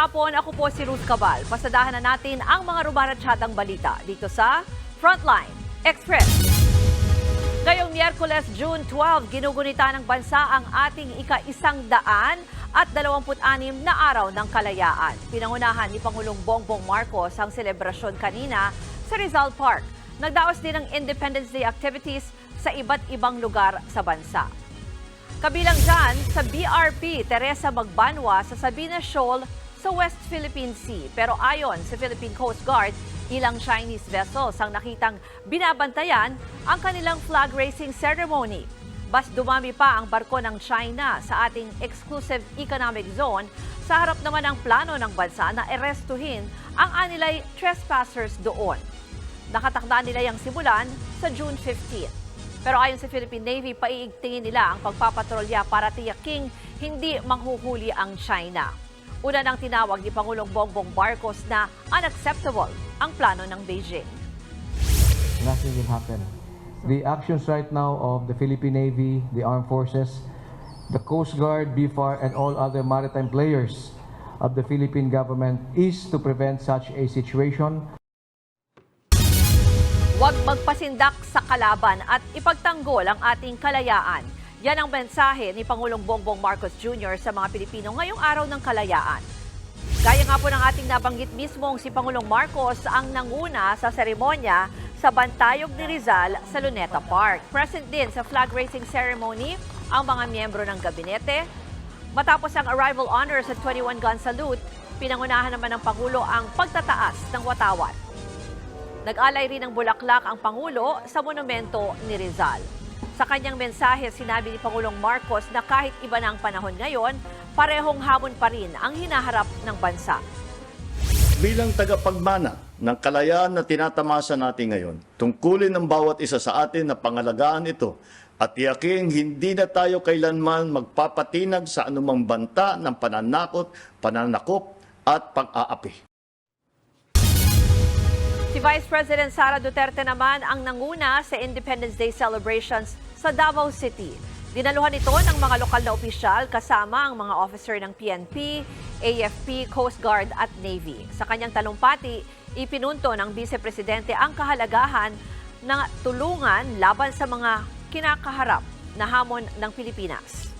hapon, ako po si Ruth Cabal. Pasadahan na natin ang mga rumaratsyadang balita dito sa Frontline Express. Ngayong Miyerkules, June 12, ginugunita ng bansa ang ating ika-isang daan at 26 na araw ng kalayaan. Pinangunahan ni Pangulong Bongbong Marcos ang selebrasyon kanina sa Rizal Park. Nagdaos din ng Independence Day activities sa iba't ibang lugar sa bansa. Kabilang dyan sa BRP, Teresa Magbanwa sa Sabina Shoal sa West Philippine Sea. Pero ayon sa Philippine Coast Guard, ilang Chinese vessels ang nakitang binabantayan ang kanilang flag raising ceremony. Bas dumami pa ang barko ng China sa ating exclusive economic zone sa harap naman ng plano ng bansa na arestuhin ang anilay trespassers doon. Nakatakda nila yung simulan sa June 15. Pero ayon sa Philippine Navy, paiigtingin nila ang pagpapatrolya para tiyaking hindi manghuhuli ang China. Una nang tinawag ni Pangulong Bongbong Marcos na unacceptable ang plano ng Beijing. nothing will happen. The actions right now of the Philippine Navy, the Armed Forces, the Coast Guard, BFAR, and all other maritime players of the Philippine government is to prevent such a situation. Huwag magpasindak sa kalaban at ipagtanggol ang ating kalayaan. Yan ang mensahe ni Pangulong Bongbong Marcos Jr. sa mga Pilipino ngayong araw ng kalayaan. Gaya nga po ng ating nabanggit mismong si Pangulong Marcos ang nanguna sa seremonya sa Bantayog ni Rizal sa Luneta Park. Present din sa flag raising ceremony ang mga miyembro ng gabinete. Matapos ang arrival honors at 21 gun salute, pinangunahan naman ng Pangulo ang pagtataas ng watawan. Nag-alay rin ng bulaklak ang Pangulo sa monumento ni Rizal. Sa kanyang mensahe, sinabi ni Pangulong Marcos na kahit iba na ang panahon ngayon, parehong hamon pa rin ang hinaharap ng bansa. Bilang tagapagmana ng kalayaan na tinatamasa natin ngayon, tungkulin ng bawat isa sa atin na pangalagaan ito at tiyaking hindi na tayo kailanman magpapatinag sa anumang banta ng pananakot, pananakop at pag-aapi. Si Vice President Sara Duterte naman ang nanguna sa Independence Day celebrations sa Davao City. Dinaluhan ito ng mga lokal na opisyal kasama ang mga officer ng PNP, AFP, Coast Guard at Navy. Sa kanyang talumpati, ipinunto ng Vice Presidente ang kahalagahan ng tulungan laban sa mga kinakaharap na hamon ng Pilipinas.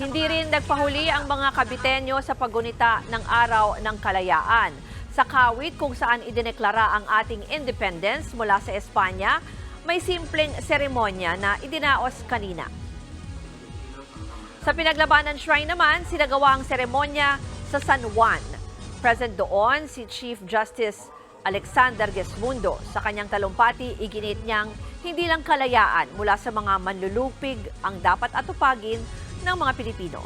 Hindi rin nagpahuli ang mga kabitenyo sa paggunita ng Araw ng Kalayaan. Sa Kawit kung saan idineklara ang ating independence mula sa Espanya, may simpleng seremonya na idinaos kanina. Sa Pinaglabanan Shrine naman, sinagawa ang seremonya sa San Juan. Present doon si Chief Justice Alexander Gesmundo. Sa kanyang talumpati, iginit niyang hindi lang kalayaan mula sa mga manlulupig ang dapat atupagin ng mga Pilipino.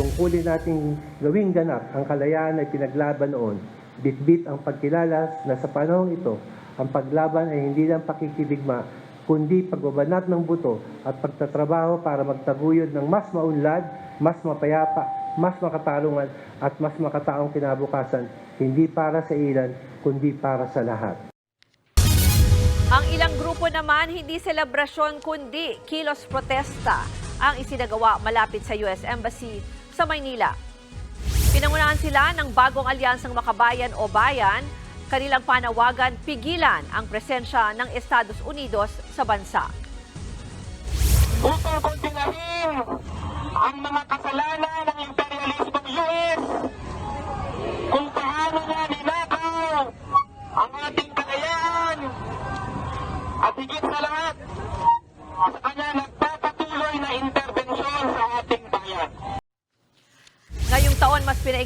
Tungkulin nating gawing ganap ang kalayaan ay pinaglaban noon. Bitbit ang pagkilala na sa panahong ito, ang paglaban ay hindi lang pakikidigma, kundi pagbabanat ng buto at pagtatrabaho para magtaguyod ng mas maunlad, mas mapayapa, mas makatarungan at mas makataong kinabukasan, hindi para sa ilan, kundi para sa lahat. Ang ilang grupo naman, hindi selebrasyon kundi kilos protesta ang isinagawa malapit sa US Embassy sa Maynila. Pinangunahan sila ng bagong alyansang makabayan o bayan, kanilang panawagan pigilan ang presensya ng Estados Unidos sa bansa. upang kondenahin ang mga kasalanan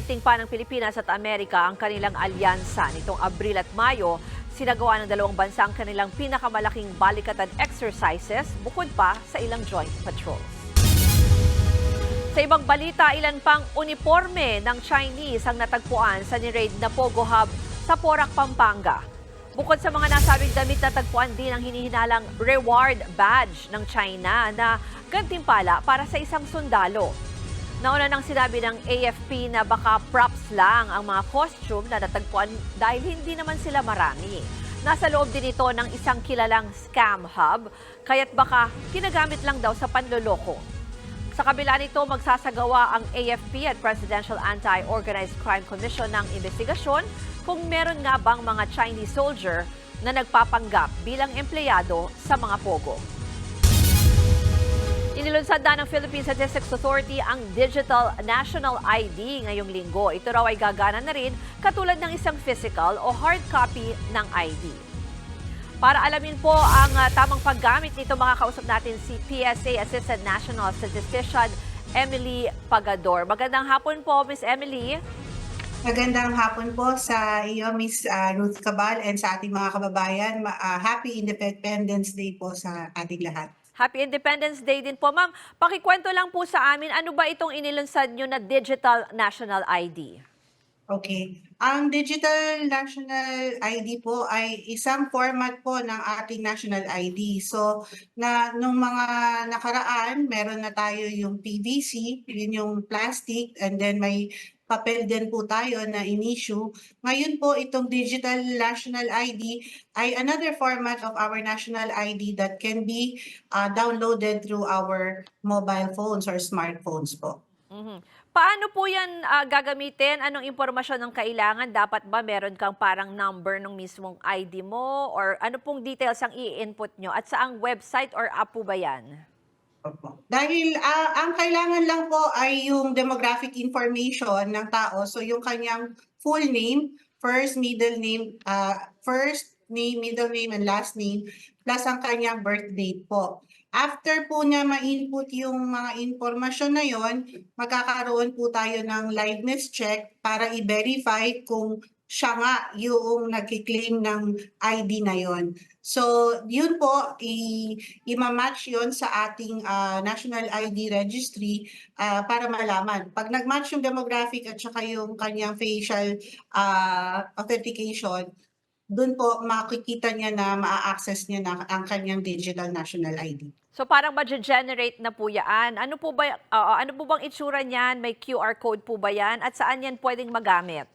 pinaigting pa ng Pilipinas at Amerika ang kanilang alyansa. Nitong Abril at Mayo, sinagawa ng dalawang bansa ang kanilang pinakamalaking balikatan exercises bukod pa sa ilang joint patrols. Sa ibang balita, ilan pang uniforme ng Chinese ang natagpuan sa ni-raid na Pogo Hub sa Porac, Pampanga. Bukod sa mga nasabing damit natagpuan din ang hinihinalang reward badge ng China na gantimpala para sa isang sundalo. Nauna nang sinabi ng AFP na baka props lang ang mga costume na natagpuan dahil hindi naman sila marami. Nasa loob din ito ng isang kilalang scam hub, kaya't baka ginagamit lang daw sa panloloko. Sa kabila nito, magsasagawa ang AFP at Presidential Anti-Organized Crime Commission ng investigasyon kung meron nga bang mga Chinese soldier na nagpapanggap bilang empleyado sa mga pogo. Inilunsad na ng Philippine Statistics Authority ang Digital National ID ngayong linggo. Ito raw ay gagana na rin katulad ng isang physical o hard copy ng ID. Para alamin po ang ah, tamang paggamit nito, makakausap natin si PSA Assistant National Statistician Emily Pagador. Magandang hapon po, Miss Emily. Magandang hapon po sa iyo, Miss ah, Ruth Cabal, and sa ating mga kababayan. Ah, happy Independence Day po sa ating lahat. Happy Independence Day din po. Ma'am, pakikwento lang po sa amin, ano ba itong inilunsad nyo na Digital National ID? Okay. Ang Digital National ID po ay isang format po ng ating national ID. So, na nung mga nakaraan, meron na tayo yung PVC, yun yung plastic, and then may papel din po tayo na in-issue. Ngayon po, itong Digital National ID ay another format of our national ID that can be uh, downloaded through our mobile phones or smartphones po. Mhm. Paano po yan ah, gagamitin? Anong impormasyon ang kailangan? Dapat ba meron kang parang number ng mismong ID mo? Or ano pong details ang i-input nyo? At saang website or app po ba yan? Opo. Dahil ah, ang kailangan lang po ay yung demographic information ng tao. So yung kanyang full name, first, middle name, ah, first name, middle name, and last name, plus ang kanyang birth date po. After po niya ma-input yung mga informasyon na yon, magkakaroon po tayo ng liveness check para i-verify kung siya nga yung nagkiklaim ng ID na yon. So, yun po, i- i-match yon sa ating ah, National ID Registry ah, para malaman. Pag nag-match yung demographic at saka yung kanyang facial ah, authentication, dun po makikita niya na ma-access niya na ang kanyang digital national ID. So parang ma-generate na po yan. Ano po ba, oo, ano po bang itsura niyan? May QR code po ba yan? At saan yan pwedeng magamit?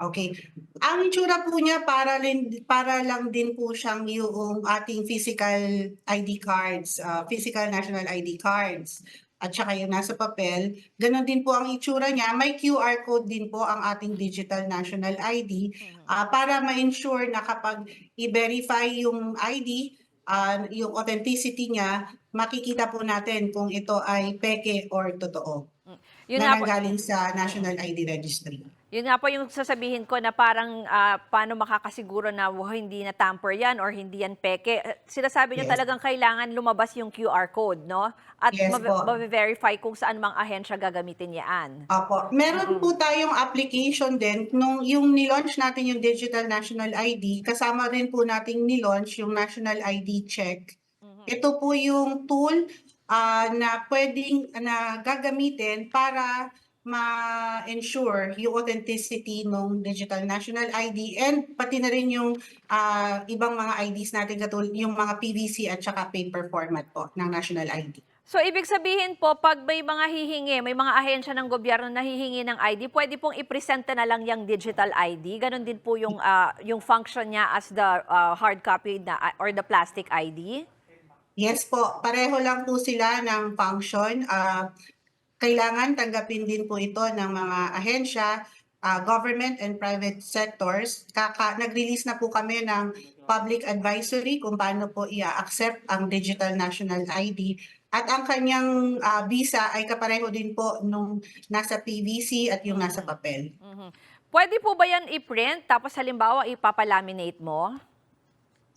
Okay. Ang itsura po niya para, rin, para lang din po siyang yung ating physical ID cards, ah, physical national ID cards, at saka yung nasa papel. Ganon din po ang itsura niya. May QR code din po ang ating digital national ID ah, para ma-ensure na kapag i-verify yung ID, ah, yung authenticity niya, makikita po natin kung ito ay peke or totoo Yun na po, nanggaling sa National ID Registry. Yun nga po yung sasabihin ko na parang ah, paano makakasiguro na wow, hindi na tamper yan or hindi yan peke. Eh, Sinasabi niyo Yes. talagang kailangan lumabas yung QR code, no? At Yes ma-verify kung saan mang ahensya gagamitin yan. Apo. Meron po tayong application din nung yung nilaunch natin yung Digital National ID, kasama rin po nating nilaunch yung National ID Check. Ito po yung tool ah, na pwedeng na gagamitin para ma-ensure yung authenticity ng Digital National ID and pati na rin yung ah, ibang mga IDs natin katulad yung mga PVC at saka paper format po ng National ID. So, ibig sabihin po, pag may mga hihingi, may mga ahensya ng gobyerno na hihingi ng ID, pwede pong i-presenta na lang yung digital ID. Ganon din po yung, ah, yung function niya as the ah, hard copy na, or the plastic ID. Yes po, pareho lang po sila ng function. Ah, kailangan tanggapin din po ito ng mga ahensya, ah, government and private sectors. Kaka, nag-release na po kami ng public advisory kung paano po i-accept ang digital national ID. At ang kanyang ah, visa ay kapareho din po nung nasa PVC at yung nasa papel. Mhm. Pwede po ba yan i-print tapos halimbawa ipapalaminate mo?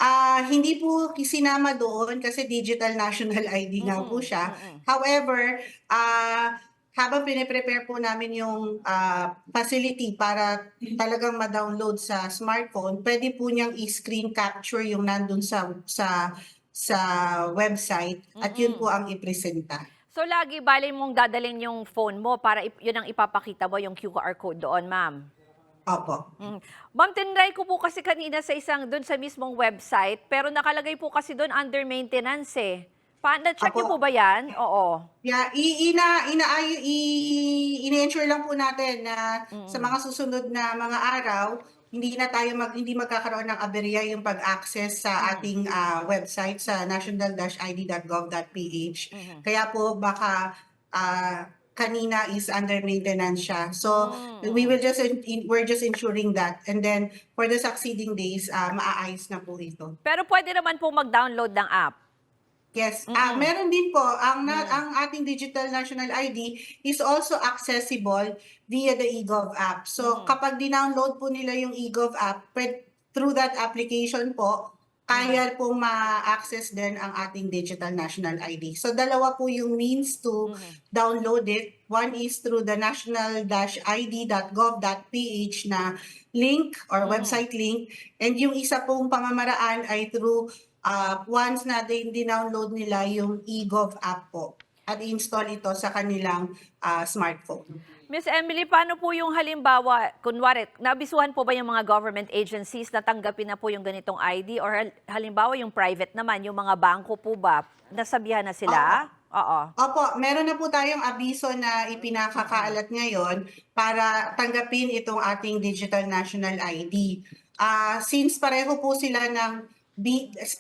Ah, hindi po sinama doon kasi digital national ID nga po siya. However, ah habang pine-prepare po namin yung ah, facility para talagang ma-download sa smartphone, pwede po niyang i-screen capture yung nandun sa sa sa website at yun po ang ipresenta. So, lagi bali mong dadalhin yung phone mo para ip- yun ang ipapakita mo, yung QR code doon, ma'am. Opo. Mm. Ma'am, tinry ko po kasi kanina sa isang doon sa mismong website, pero nakalagay po kasi doon under maintenance eh. Pa, na-check niyo po ba yan? Oo. Yeah, i ina ina ay i ini-ensure lang po natin na sa mga susunod na mga araw hindi na tayo mag hindi magkakaroon ng aberya yung pag-access sa ating ah, website sa national-id.gov.ph. Kaya po baka ah, kanina is under maintenance siya. So we will just in- in- we're just ensuring that and then for the succeeding days ah, maaayos na po ito. Pero pwede naman po mag-download ng app. Yes, ah meron din po ang na, ang ating digital national ID is also accessible via the eGov app. So kapag dinownload po nila yung eGov app, pwed- through that application po, kaya pong ma-access din ang ating digital national ID. So dalawa po yung means to download it. One is through the national-id.gov.ph na link or website link. And yung isa pong pamamaraan ay through uh, once na din dinownload nila yung eGov app po at install ito sa kanilang uh, smartphone. Miss Emily, paano po yung halimbawa, kunwari, nabisuhan po ba yung mga government agencies na tanggapin na po yung ganitong ID? Or hal- halimbawa yung private naman, yung mga bangko po ba, nasabihan na sila? Oo. Opo, meron na po tayong abiso na ipinakakaalat ngayon para tanggapin itong ating digital national ID. Ah, since pareho po sila ng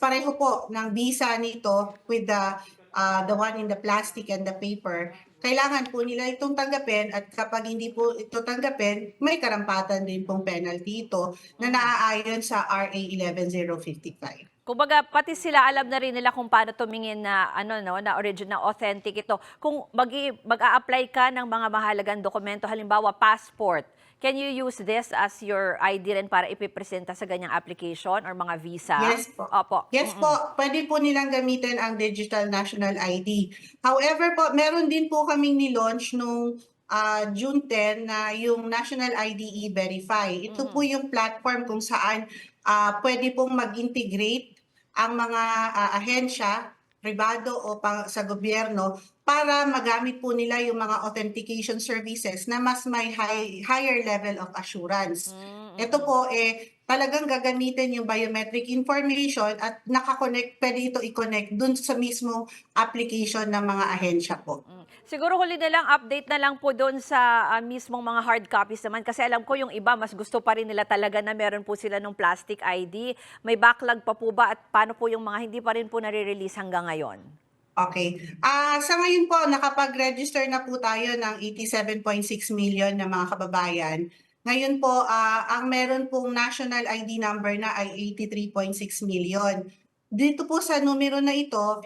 pareho po ng visa nito with the ah, the one in the plastic and the paper, kailangan po nila itong tanggapin at kapag hindi po ito tanggapin, may karampatan din pong penalty ito na naaayon sa RA 11055. Kumbaga, pati sila alam na rin nila kung paano tumingin na ano no, na original authentic ito. Kung mag mag-a-apply ka ng mga mahalagang dokumento, halimbawa passport, can you use this as your ID rin para ipipresenta sa ganyang application or mga visa? Yes po. Opo. Yes po, pwede po nilang gamitin ang Digital National ID. However po, meron din po kaming nilaunch nung ah, June 10 na yung National ID E-Verify. Ito po yung platform kung saan ah, pwede pong mag-integrate ang mga ah, ahensya, pribado o pa, sa gobyerno para magamit po nila yung mga authentication services na mas may high, higher level of assurance. Ito po eh talagang gagamitin yung biometric information at nakakonect, pwede ito i-connect dun sa mismong application ng mga ahensya po. Mm. Siguro huli na lang, update na lang po doon sa ah, mismong mga hard copies naman. Kasi alam ko yung iba, mas gusto pa rin nila talaga na meron po sila ng plastic ID. May backlog pa po ba at paano po yung mga hindi pa rin po nare-release hanggang ngayon? Okay. Ah, sa ngayon po, nakapag-register na po tayo ng 87.6 million na mga kababayan. Ngayon po, ah, ang meron pong national ID number na ay 83.6 million. Dito po sa numero na ito,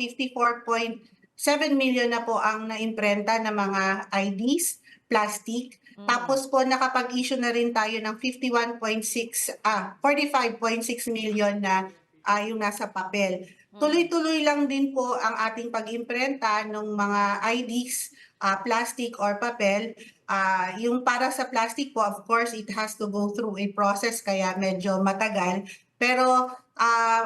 54.7 million na po ang naimprenta ng mga IDs, plastic. Tapos po nakapag-issue na rin tayo ng 51.6 ah 45.6 million na ah, yung nasa papel. Tuloy-tuloy lang din po ang ating pag-imprenta ng mga IDs, ah, plastic or papel. Ah, yung para sa plastic po, of course, it has to go through a process kaya medyo matagal. Pero ah,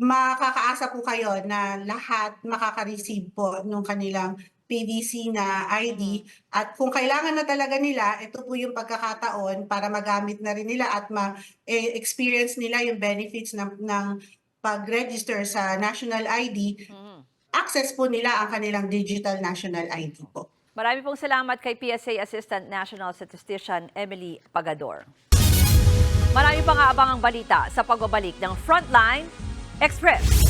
makakaasa po kayo na lahat makaka-receive po ng kanilang PVC na ID at kung kailangan na talaga nila, ito po yung pagkakataon para magamit na rin nila at ma-experience nila yung benefits ng, ng pag-register sa national ID, access po nila ang kanilang digital national ID po. Marami pong salamat kay PSA Assistant National Statistician Emily Pagador. Marami pang aabangang balita sa pagbabalik ng Frontline Express.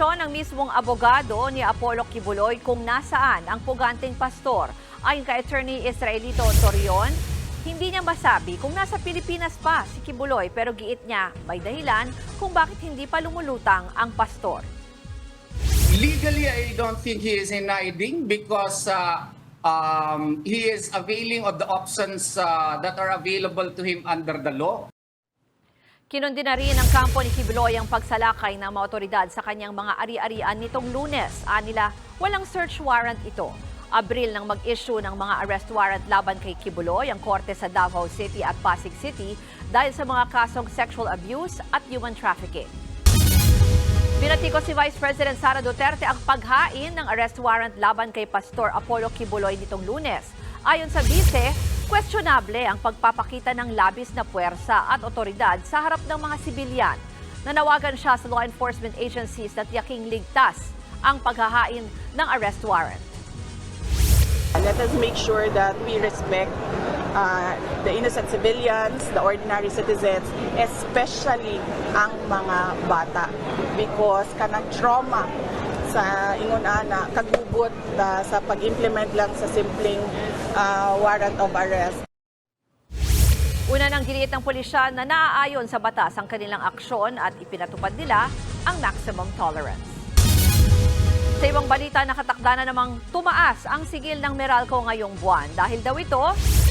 Impormasyon ng mismong abogado ni Apollo Kibuloy kung nasaan ang puganteng pastor. Ayon kay Attorney Israelito Torion, hindi niya masabi kung nasa Pilipinas pa si Kibuloy pero giit niya may dahilan kung bakit hindi pa lumulutang ang pastor. Legally, I don't think he is in hiding because uh, um, he is availing of the options uh, that are available to him under the law. Kinundi na rin ng kampo ni Kibuloy ang pagsalakay ng mga otoridad sa kanyang mga ari-arian nitong lunes. Anila, walang search warrant ito. Abril nang mag-issue ng mga arrest warrant laban kay Kibuloy ang korte sa Davao City at Pasig City dahil sa mga kasong sexual abuse at human trafficking. Binatiko si Vice President Sara Duterte ang paghain ng arrest warrant laban kay Pastor Apollo Kibuloy nitong lunes. Ayon sa vice, questionable ang pagpapakita ng labis na puwersa at otoridad sa harap ng mga sibilyan. Nanawagan siya sa law enforcement agencies na tiyaking ligtas ang paghahain ng arrest warrant. Let us make sure that we respect uh, the innocent civilians, the ordinary citizens, especially ang mga bata because kanang trauma sa ingon ana kagubot uh, sa pag-implement lang sa simpleng uh, warrant of arrest. Una nang giniit ng pulisya na naaayon sa batas ang kanilang aksyon at ipinatupad nila ang maximum tolerance. Sa ibang balita, nakatakda na namang tumaas ang sigil ng Meralco ngayong buwan dahil daw ito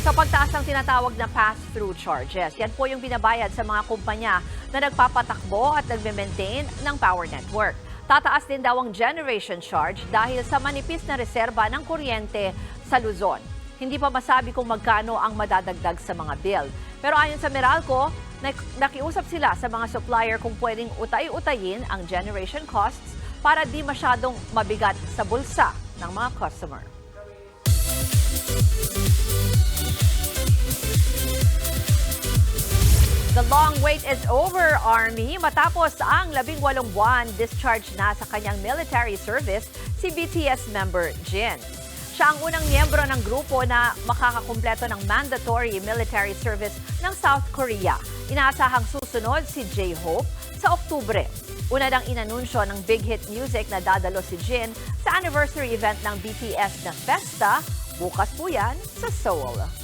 sa pagtaas ng tinatawag na pass-through charges. Yan po yung binabayad sa mga kumpanya na nagpapatakbo at nagme-maintain ng power network. Tataas din daw ang generation charge dahil sa manipis na reserba ng kuryente sa Luzon. Hindi pa masabi kung magkano ang madadagdag sa mga bill. Pero ayon sa Meralco, nak- nakiusap sila sa mga supplier kung pwedeng utay-utayin ang generation costs para di masyadong mabigat sa bulsa ng mga customer. The long wait is over, Army. Matapos ang labing walong buwan, discharge na sa kanyang military service si BTS member Jin. Siya ang unang miyembro ng grupo na makakakumpleto ng mandatory military service ng South Korea. Inaasahang susunod si J-Hope sa Oktubre. Una nang inanunsyo ng big hit music na dadalo si Jin sa anniversary event ng BTS na Festa. Bukas po yan sa Seoul.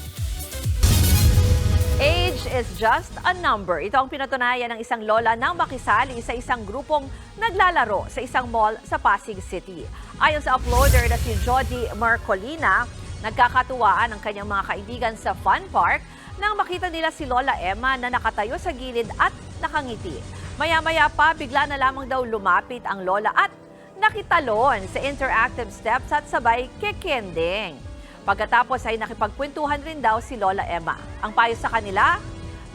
Age is just a number. Ito ang pinatunayan ng isang lola nang makisali sa isang grupong naglalaro sa isang mall sa Pasig City. Ayon sa uploader na si Jody Marcolina, nagkakatuwaan ang kanyang mga kaibigan sa fun park nang makita nila si Lola Emma na nakatayo sa gilid at nakangiti. Maya-maya pa, bigla na lamang daw lumapit ang lola at nakitalon sa interactive steps at sabay kikending. Pagkatapos ay nakipagkwentuhan rin daw si Lola Emma. Ang payo sa kanila,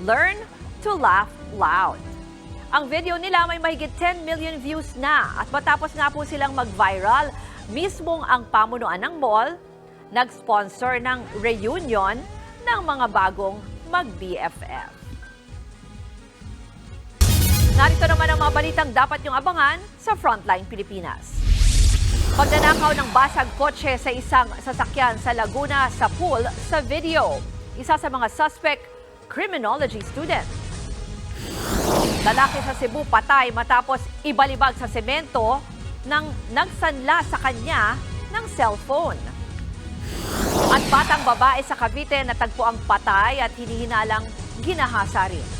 learn to laugh loud. Ang video nila may mahigit 10 million views na at matapos nga po silang mag-viral, mismong ang pamunuan ng mall nag-sponsor ng reunion ng mga bagong mag-BFF. Narito naman ang mga balitang dapat niyong abangan sa Frontline Pilipinas. Pagnanakaw ng basag kotse sa isang sasakyan sa Laguna sa pool sa video. Isa sa mga suspect, criminology student. Lalaki sa Cebu patay matapos ibalibag sa semento nang nagsanla sa kanya ng cellphone. At batang babae sa Cavite natagpo ang patay at hinihinalang ginahasa rin.